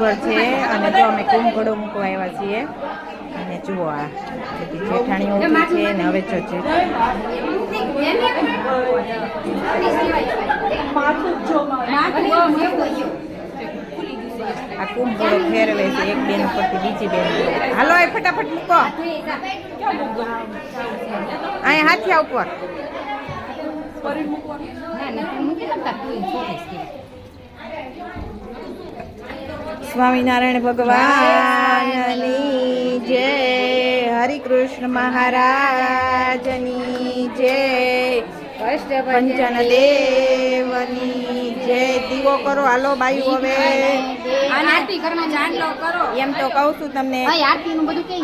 પર છે અને જો અમે કુંભકડો મૂકવા આવ્યા છીએ અને જુઓ આ બધી જેઠાણીઓ છે ને હવે જો છે. આ કુંભકડો ફેરવે છે એક બેન ઉપરથી બીજી બેન હાલો એ ફટાફટ મૂકો. અહીંયા હાથિયા ઉપર. સ્વામિનારાયણ ભગવાનની જય. હરિકૃષ્ણ મહારાજની જય. પંચન દેવની જય. દીવો કરો હાલો બાયુ હવે. એમ તો કહું છું તમને. આરતી નું બધું કઈ